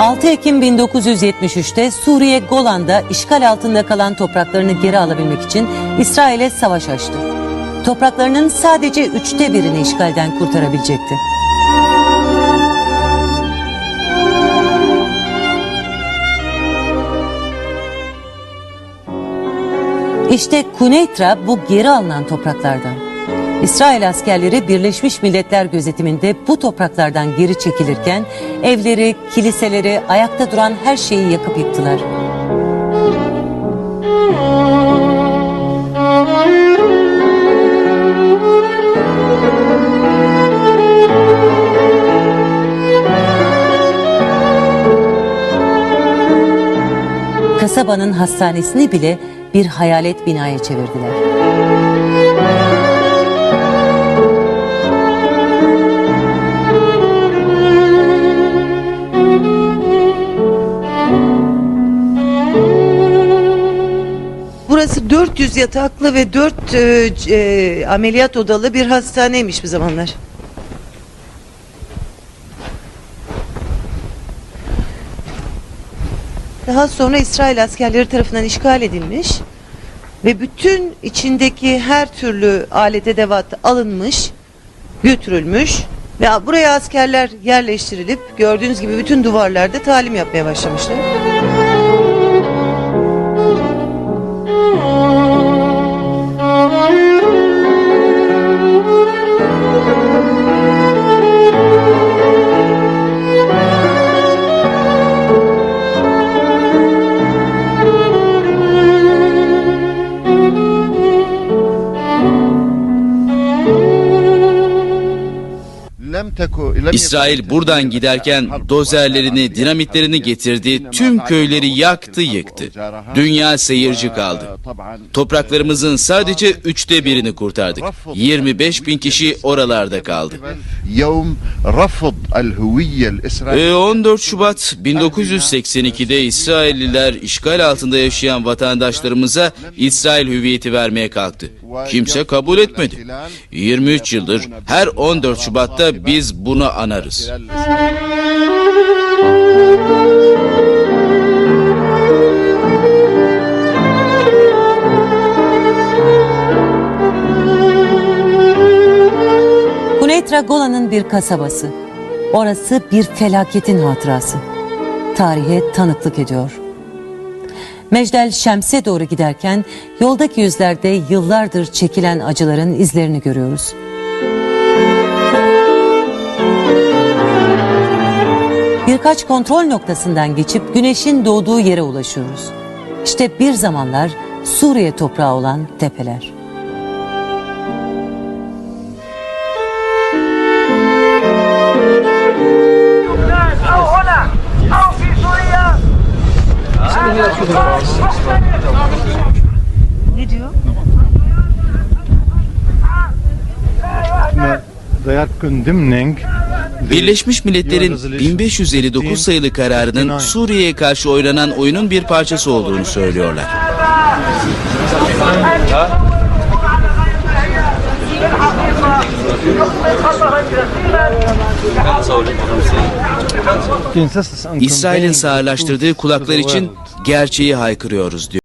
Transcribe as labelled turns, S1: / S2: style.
S1: 6 Ekim 1973'te Suriye Golan'da işgal altında kalan topraklarını geri alabilmek için İsrail'e savaş açtı. Topraklarının sadece üçte birini işgalden kurtarabilecekti. İşte Kuneytra bu geri alınan topraklardan. İsrail askerleri Birleşmiş Milletler gözetiminde bu topraklardan geri çekilirken evleri, kiliseleri, ayakta duran her şeyi yakıp yıktılar. Kasabanın hastanesini bile bir hayalet binaya çevirdiler.
S2: Burası 400 yataklı ve 4 e, e, ameliyat odalı bir hastaneymiş bir zamanlar. Daha sonra İsrail askerleri tarafından işgal edilmiş ve bütün içindeki her türlü alet edevat alınmış, götürülmüş ve buraya askerler yerleştirilip gördüğünüz gibi bütün duvarlarda talim yapmaya başlamışlar.
S3: İsrail buradan giderken dozerlerini, dinamitlerini getirdi, tüm köyleri yaktı yıktı. Dünya seyirci kaldı. Topraklarımızın sadece üçte birini kurtardık. 25 bin kişi oralarda kaldı. 14 e, Şubat 1982'de İsrailliler işgal altında yaşayan vatandaşlarımıza İsrail hüviyeti vermeye kalktı. Kimse kabul etmedi. 23 yıldır her 14 Şubat'ta biz bunu anarız.
S1: Kuneytra Golan'ın bir kasabası. Orası bir felaketin hatırası. Tarihe tanıklık ediyor. Mecdel Şems'e doğru giderken yoldaki yüzlerde yıllardır çekilen acıların izlerini görüyoruz. birkaç kontrol noktasından geçip güneşin doğduğu yere ulaşıyoruz. İşte bir zamanlar Suriye toprağı olan tepeler.
S2: Ne diyor?
S4: Dayak gündüm neng
S3: Birleşmiş Milletler'in 1559 sayılı kararının Suriye'ye karşı oynanan oyunun bir parçası olduğunu söylüyorlar. İsrail'in sağırlaştırdığı kulaklar için gerçeği haykırıyoruz diyor.